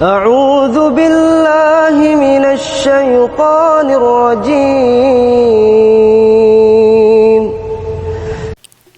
أعوذ بالله من الشيطان الرجيم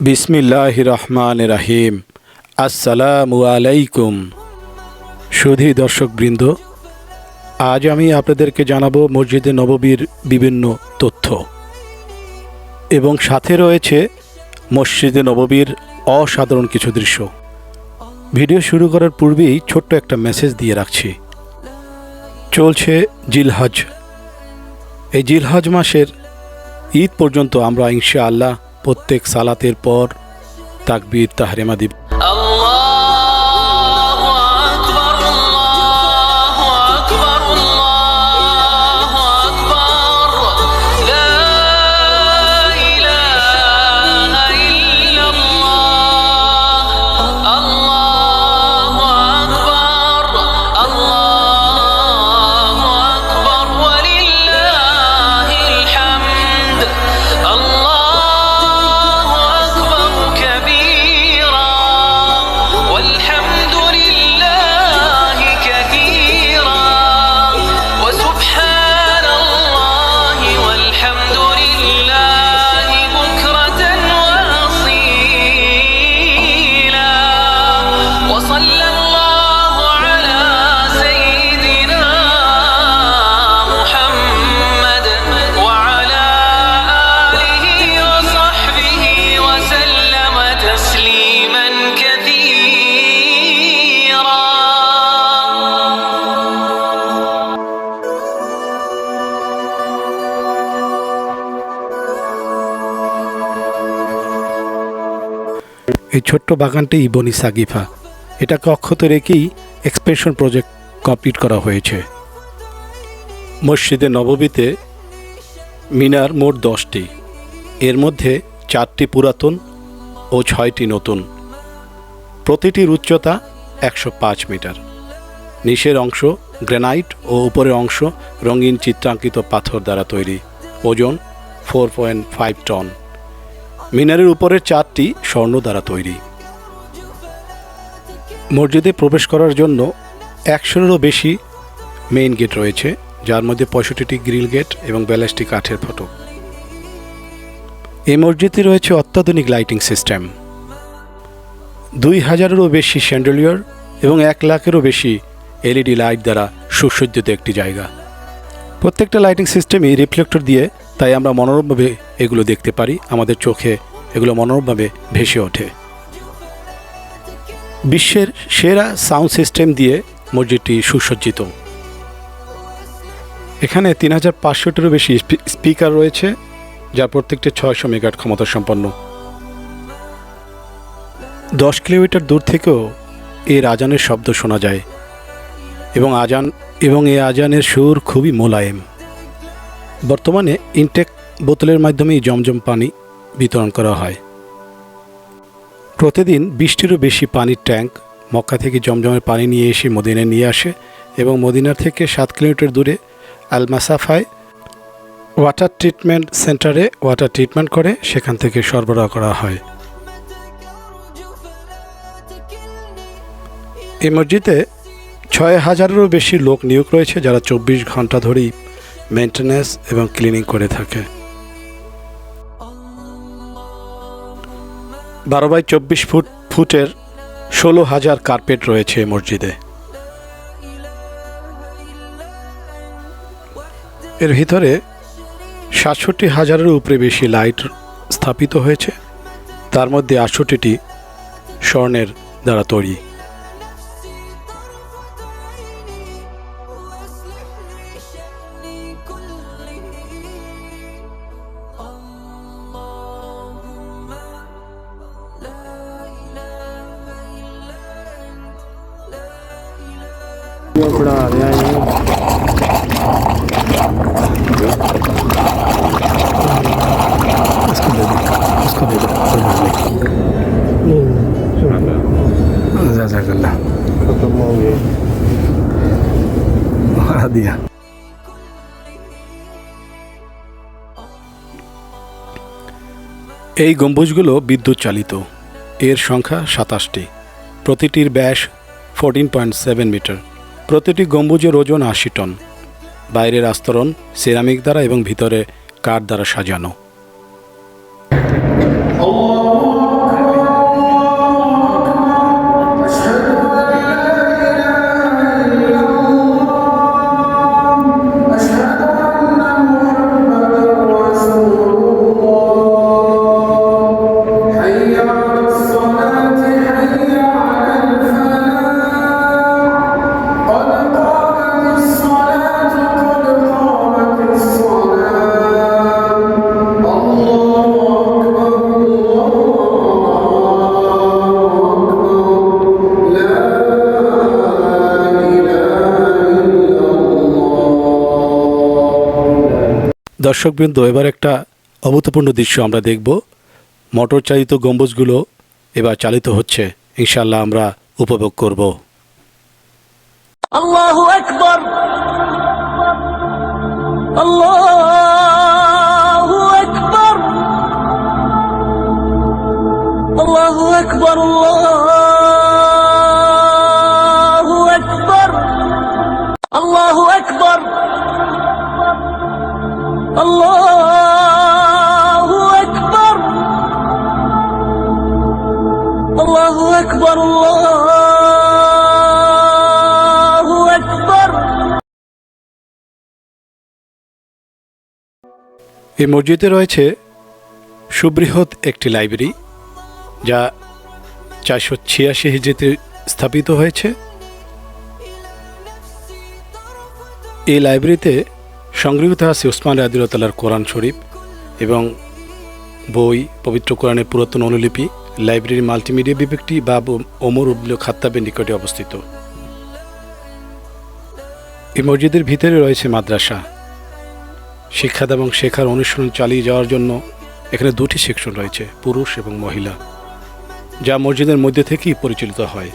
বিসমিল্লাহ রহমান রাহিম আসসালামু আলাইকুম সুধী দর্শকবৃন্দ আজ আমি আপনাদেরকে জানাবো মসজিদে নববীর বিভিন্ন তথ্য এবং সাথে রয়েছে মসজিদে নববীর অসাধারণ কিছু দৃশ্য ভিডিও শুরু করার পূর্বেই ছোট্ট একটা মেসেজ দিয়ে রাখছি। চলছে জিলহাজ এই জিলহাজ মাসের ঈদ পর্যন্ত আমরা ইনশা আল্লাহ প্রত্যেক সালাতের পর তাকবির, তাহরেমা দিব আল্লাহ! ছোট্ট বাগানটি ইবনি সাগিফা। এটাকে অক্ষত রেখেই এক্সপ্রেশন প্রজেক্ট কমপ্লিট করা হয়েছে। মসজিদে নববীতে মিনার মোট দশটি। এর মধ্যে চারটি পুরাতন ও ছয়টি নতুন। প্রতিটির উচ্চতা একশো পাঁচ মিটার। নিচের অংশ গ্রানাইট ও উপরের অংশ রঙিন চিত্রাঙ্কিত পাথর দ্বারা তৈরি। ওজন ফোর পয়েন্ট ফাইভ টন। মিনারের উপরের চারটি স্বর্ণ দ্বারা তৈরি। মসজিদে প্রবেশ করার জন্য একশোরও বেশি মেইন গেট রয়েছে, যার মধ্যে পঁয়ষট্টিটি গ্রিল গেট এবং ব্যালাস্টিক কাঠের ফটক এই মসজিদে রয়েছে অত্যাধুনিক লাইটিং সিস্টেম দুই হাজারেরও বেশি স্যান্ডেলিয়ার এবং এক লাখেরও বেশি এলইডি লাইট দ্বারা সুসজ্জিত একটি জায়গা। প্রত্যেকটা লাইটিং সিস্টেমই রিফ্লেক্টর দিয়ে তাই আমরা মনোরমভাবে এগুলো দেখতে পারি, আমাদের চোখে এগুলো মনোরমভাবে ভেসে ওঠে। বিশ্বের সেরা সাউন্ড সিস্টেম দিয়ে মসজিদটি সুসজ্জিত। এখানে তিন হাজার পাঁচশোটিরও বেশি স্পিকার রয়েছে যার প্রত্যেকটি ছয়শো মেগাট ক্ষমতা সম্পন্ন। দশ কিলোমিটার দূর থেকেও এর আজানের শব্দ শোনা যায় এবং আজান, এবং এই আজানের সুর খুবই মোলায়েম। বর্তমানে ইনটেক বোতলের মাধ্যমেই জমজম পানি বিতরণ করা হয়। প্রতিদিন বৃষ্টিরও বেশি পানির ট্যাঙ্ক মক্কা থেকে জমজমের পানি নিয়ে এসে মদিনায় নিয়ে আসে এবং মদিনার থেকে সাত কিলোমিটার দূরে আল মাসাফায় ওয়াটার ট্রিটমেন্ট সেন্টারে ওয়াটার ট্রিটমেন্ট করে সেখান থেকে সরবরাহ করা হয়। এই মসজিদে ছয় হাজারেরও বেশি লোক নিয়োগ রয়েছে যারা চব্বিশ ঘণ্টা ধরেই মেনটেন্যান্স এবং ক্লিনিং করে থাকে। বারো বাই চব্বিশ ফুট ফুটের ষোলো হাজার কার্পেট রয়েছে মসজিদে। এর ভিতরে সাতষট্টি হাজারের উপরে বেশি লাইট স্থাপিত হয়েছে। তার মধ্যে আটষট্টিটি স্বর্ণের দ্বারা তৈরি। इसको दे दो इसको दे दो कोई बात नहीं जजाकल्ला बढ़ा दिया এই গম্বুজগুলো বিদ্যুৎ চালিত এর সংখ্যা সাতাশটি প্রতিটির ব্যাস ফোরটিন পয়েন্ট সেভেন মিটার প্রতিটি গম্বুজের ওজন আশি টন। বাইরের আস্তরণ সিরামিক দ্বারা এবং ভিতরে কাঠ দ্বারা সাজানো। দর্শকবৃন্দ, এবার একটা অভূতপূর্ণ দৃশ্য আমরা দেখব। মোটর চালিত গম্বুজগুলো এবার চালিত হচ্ছে। ইনশাল্লাহ আমরা উপভোগ করব। আল্লাহ আল্লাহ আল্লাহ আল্লাহ। أكبر الله أكبر এই মসজিদে রয়েছে সুবৃহৎ একটি লাইব্রেরি যা চারশো ছিয়াশি হিজড়িতে স্থাপিত হয়েছে এই লাইব্রেরিতে সংগৃহীত আছে উসমান আদিলতালার কোরআন শরীফ এবং বই পবিত্র কোরআনের পুরাতন অনুলিপি লাইব্রেরির মাল্টিমিডিয়া বিভাগটি বাবু ওমর উবলু খাত্তাবের নিকটে অবস্থিত। এই মসজিদের ভিতরে রয়েছে মাদ্রাসা। শিক্ষা এবং শেখার অনুশীলন চালিয়ে যাওয়ার জন্য এখানে দুটি সেকশন রয়েছে, পুরুষ এবং মহিলা, যা মসজিদের মধ্যে থেকেই পরিচালিত হয়।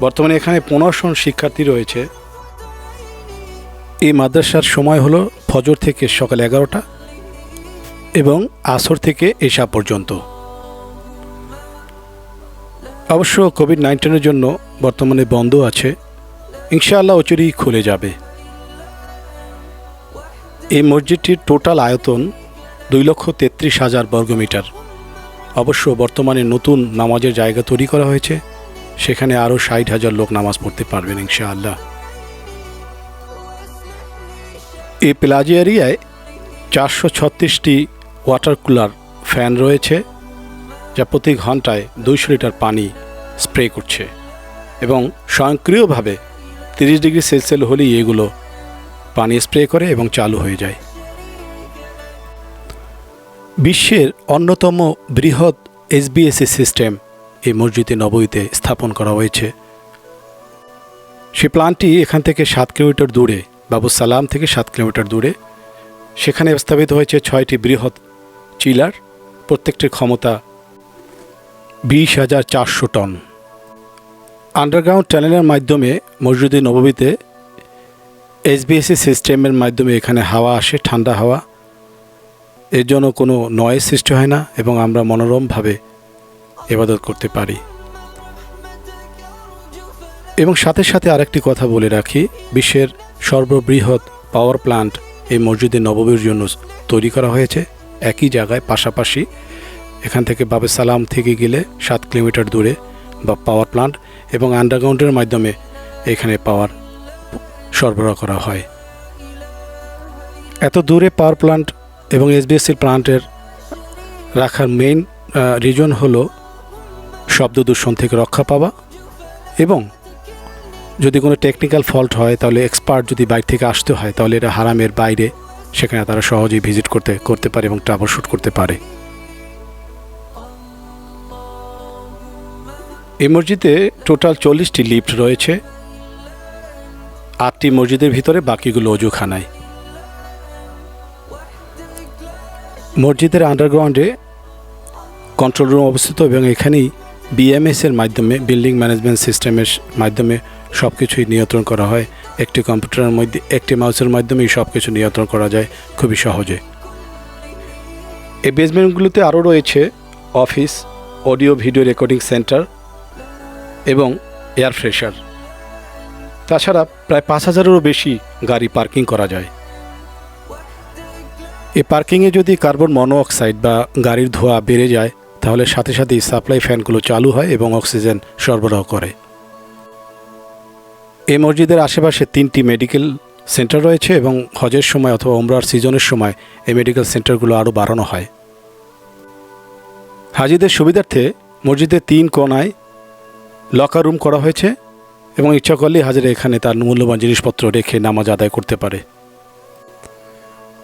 বর্তমানে এখানে পনেরোশো জন শিক্ষার্থী রয়েছে। এই মাদ্রাসার সময় হলো ফজর থেকে সকাল এগারোটা এবং আসর থেকে এশা পর্যন্ত। অবশ্য কোভিড নাইন্টিনের জন্য বর্তমানে বন্ধ আছে। ইনশাআল্লাহ অচিরেই খুলে যাবে। এই মসজিদটির টোটাল আয়তন দুই লক্ষ তেত্রিশ হাজার বর্গমিটার অবশ্য বর্তমানে নতুন নামাজের জায়গা তৈরি করা হয়েছে। সেখানে আরও ষাট হাজার লোক নামাজ পড়তে পারবেন ইনশাআল্লাহ। এই প্লাজি এরিয়ায় চারশো ছত্রিশটি ওয়াটার কুলার ফ্যান রয়েছে। যা প্রতি ঘন্টায় দুইশো লিটার পানি স্প্রে করছে এবং স্বয়ংক্রিয়ভাবে তিরিশ ডিগ্রি সেলসিয়াস হলেই এগুলো পানি স্প্রে করে এবং চালু হয়ে যায়। বিশ্বের অন্যতম বৃহৎ এসবিএসসি সিস্টেম এই মসজিদে নবীতে স্থাপন করা হয়েছে। সে প্ল্যানটি এখান থেকে সাত কিলোমিটার দূরে, বাবু সালাম থেকে সাত কিলোমিটার দূরে। সেখানে স্থাপিত হয়েছে ছয়টি বৃহৎ চিলার, প্রত্যেকটির ক্ষমতা বিশ হাজার চারশো টন। আন্ডারগ্রাউন্ড টানেলের মাধ্যমে মসজিদে নববীতে এসবিএসসি সিস্টেমের মাধ্যমে এখানে হাওয়া আসে, ঠান্ডা হাওয়া। এর জন্য কোনো নয়েজ সৃষ্টি হয় না এবং আমরা মনোরমভাবে এবাদত করতে পারি। এবং সাথে সাথে আরেকটি কথা বলে রাখি, বিশ্বের সর্ববৃহৎ পাওয়ার প্ল্যান্ট এই মসজিদে নববীর জন্য তৈরি করা হয়েছে। একই জায়গায় পাশাপাশি এখান থেকে বাবে সালাম থেকে গেলে সাত কিলোমিটার দূরে বা পাওয়ার প্লান্ট এবং আন্ডারগ্রাউন্ডের মাধ্যমে এখানে পাওয়ার সরবরাহ করা হয়। এত দূরে পাওয়ার প্লান্ট এবং এসবিএসসি প্ল্যান্টের রাখার মেইন রিজন হলো শব্দ দূষণ থেকে রক্ষা পাওয়া এবং যদি কোনো টেকনিক্যাল ফল্ট হয় তাহলে এক্সপার্ট যদি বাইরে থেকে আসতে হয় তাহলে এটা হারামের বাইরে সেখানে তারা সহজেই ভিজিট করতে করতে পারে এবং ট্রাভেল শ্যুট করতে পারে। এই মসজিদে টোটাল চল্লিশটি লিফট রয়েছে। আটটি মসজিদের ভিতরে বাকিগুলো অজুখানায়। মসজিদের আন্ডারগ্রাউন্ডে কন্ট্রোল রুম অবস্থিত এবং এখানেই বিএমএস এর মাধ্যমে বিল্ডিং ম্যানেজমেন্ট সিস্টেমের মাধ্যমে সব কিছুই নিয়ন্ত্রণ করা হয়। একটি কম্পিউটারের মধ্যে, একটি মাউসের মাধ্যমেই সব কিছু নিয়ন্ত্রণ করা যায় খুবই সহজে। এই বেসমেন্টগুলোতে আরও রয়েছে office audio video recording centre এবং এয়ার ফ্রেশার। তাছাড়া প্রায় পাঁচ হাজারেরও বেশি গাড়ি পার্কিং করা যায়। এই পার্কিংয়ে যদি কার্বন মনোঅক্সাইড বা গাড়ির ধোঁয়া বেড়ে যায়, তাহলে সাথে সাথেই সাপ্লাই ফ্যানগুলো চালু হয় এবং অক্সিজেন সরবরাহ করে। এই মসজিদের আশেপাশে তিনটি মেডিকেল সেন্টার রয়েছে এবং হজের সময় অথবা ওমরার সিজনের সময় এই মেডিকেল সেন্টারগুলো আরও বাড়ানো হয়। হাজিদের সুবিধার্থে মসজিদের তিন কোনায় লকার রুম করা হয়েছে এবং ইচ্ছা করলেই হাজিরা এখানে তার মূল্যবান জিনিসপত্র রেখে নামাজ আদায় করতে পারে।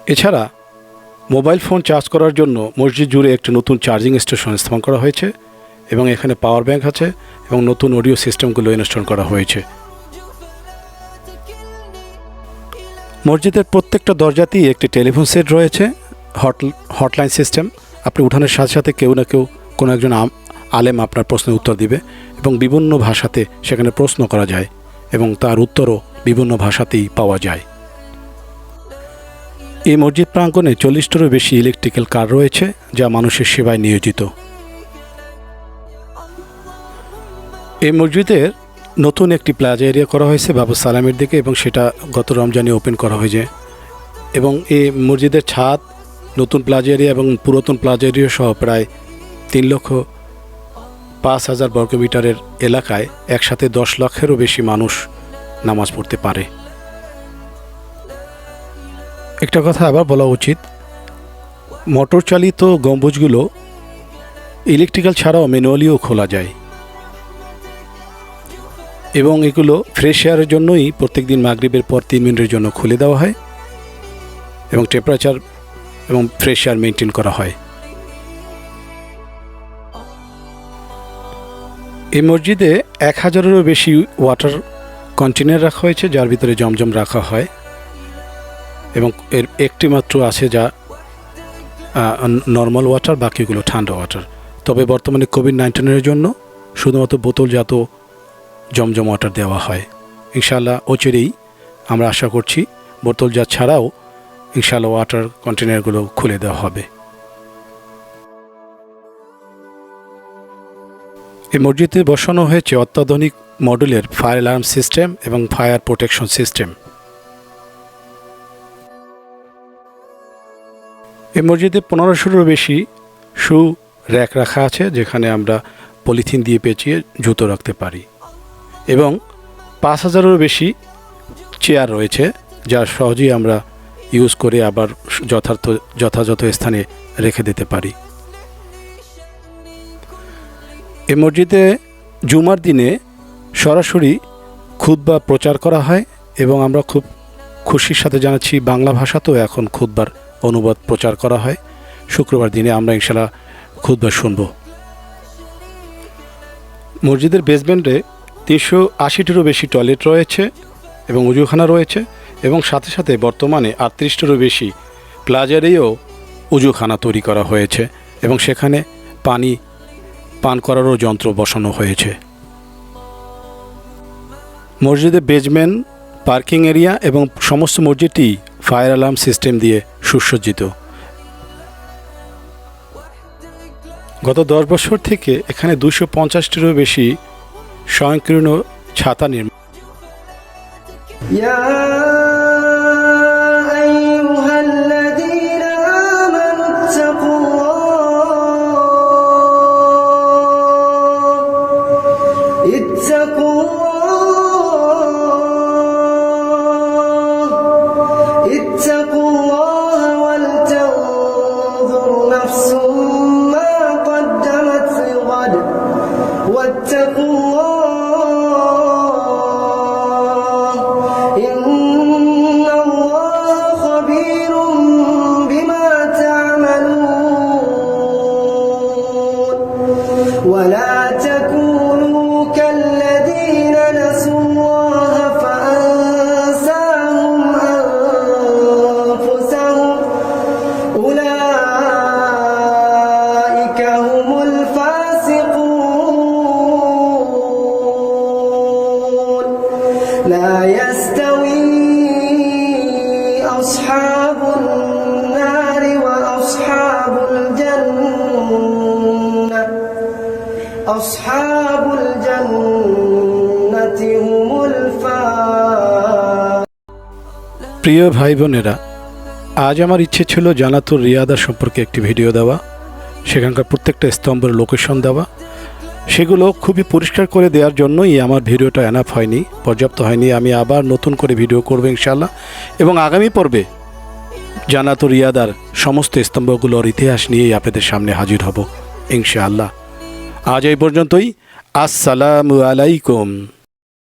এছাড়া মোবাইল ফোন চার্জ করার জন্য মসজিদ জুড়ে একটি নতুন চার্জিং স্টেশন স্থাপন করা হয়েছে এবং এখানে পাওয়ার ব্যাংক আছে এবং নতুন অডিও সিস্টেমগুলো ইনস্টল করা হয়েছে। মসজিদের প্রত্যেকটা দরজাতেই একটি টেলিফোন সেট রয়েছে হট হটলাইন সিস্টেম আপনি উঠানের সাথে সাথে কেউ না কেউ কোনো একজন আলেম আপনার প্রশ্নের উত্তর দিবে এবং বিভিন্ন ভাষাতে সেখানে প্রশ্ন করা যায় এবং তার উত্তরও বিভিন্ন ভাষাতেই পাওয়া যায়। এই মসজিদ প্রাঙ্গণে চল্লিশটারও বেশি ইলেকট্রিক্যাল কার রয়েছে যা মানুষের সেবায় নিয়োজিত। এই মসজিদের নতুন একটি প্লাজা এরিয়া করা হয়েছে বাবু সালামের দিকে এবং সেটা গত রমজানে ওপেন করা হয়েছে। এবং এই মসজিদের ছাদ, নতুন প্লাজা এরিয়া এবং পুরাতন প্লাজা এরিয়া সহ প্রায় তিন লক্ষ পাঁচ হাজার বর্গমিটারের এলাকায় একসাথে দশ লক্ষেরও বেশি মানুষ নামাজ পড়তে পারে। একটা কথা আবার বলা উচিত মোটর চালিত গম্বুজগুলো ইলেকট্রিক্যাল ছাড়াও ম্যানুয়ালিও খোলা যায় এবং এগুলো ফ্রেশ এয়ারের জন্যই প্রত্যেকদিন মাগরিবের পর তিন মিনিটের জন্য খুলে দেওয়া হয় এবং টেম্পারেচার এবং ফ্রেশ এয়ার মেনটেন করা হয়। এই মসজিদে এক হাজারেরও বেশি ওয়াটার কন্টেনার রাখা হয়েছে, যার ভিতরে জমজম রাখা হয়। এবং এর একটি মাত্র আছে যা নর্মাল ওয়াটার বাকিগুলো ঠান্ডা ওয়াটার তবে বর্তমানে কোভিড নাইন্টিনের জন্য শুধুমাত্র বোতলজাত জমজম ওয়াটার দেওয়া হয়। ইনশাল্লাহ অচিরেই আমরা আশা করছি বোতলজাত ছাড়াও ইনশাল্লাহ ওয়াটার কন্টেনারগুলো খুলে দেওয়া হবে। এই মসজিদে বসানো হয়েছে অত্যাধুনিক মডেলের ফায়ার অ্যালার্ম সিস্টেম এবং ফায়ার প্রোটেকশন সিস্টেম। এই মসজিদে পনেরোশোরও বেশি শু র্যাক রাখা আছে, যেখানে আমরা পলিথিন দিয়ে পেঁচিয়ে জুতো রাখতে পারি। এবং পাঁচ হাজারেরও বেশি চেয়ার রয়েছে, যা সহজেই আমরা ইউজ করে আবার যথার্থ যথাযথ স্থানে রেখে দিতে পারি। এই মসজিদে জুমার দিনে সরাসরি খুতবা প্রচার করা হয় এবং আমরা খুব খুশির সাথে জানাচ্ছি বাংলা ভাষাতেও এখন খুতবার অনুবাদ প্রচার করা হয়। শুক্রবার দিনে আমরা ইনশাল্লাহ খুতবা শুনব। মসজিদের বেসমেন্টে তিনশো আশিটিরও বেশি টয়লেট রয়েছে এবং উজুখানা রয়েছে এবং সাথে সাথে বর্তমানে আটত্রিশটিরও বেশি প্লাজারেও উজুখানা তৈরি করা হয়েছে এবং সেখানে পানি পান করারও যন্ত্র বসানো হয়েছে। মসজিদে বেজমেন্ট পার্কিং এরিয়া এবং সমস্ত মসজিদটি ফায়ার অ্যালার্ম সিস্টেম দিয়ে সুসজ্জিত। গত দশ বছর থেকে এখানে দুশো পঞ্চাশটিরও বেশি স্বয়ংকীর্ণ ছাতা নির্মাণ প্রিয় ভাই বোনেরা আজ আমার ইচ্ছে ছিল জানাতুর রিয়াদা সম্পর্কে একটি ভিডিও দেওয়া, সেখানকার প্রত্যেকটা স্তম্ভের লোকেশন দেওয়া। সেগুলো খুবই পরিষ্কার করে দেওয়ার জন্যই আমার ভিডিওটা এনাফ হয়নি, পর্যাপ্ত হয়নি। আমি আবার নতুন করে ভিডিও করব ইনশাল্লাহ এবং আগামী পর্বে জানাতুর রিয়াদার সমস্ত স্তম্ভগুলোর ইতিহাস নিয়েই আপনাদের সামনে হাজির হব ইনশাআল্লাহ। আজ এই পর্যন্তই। আসসালামু আলাইকুম।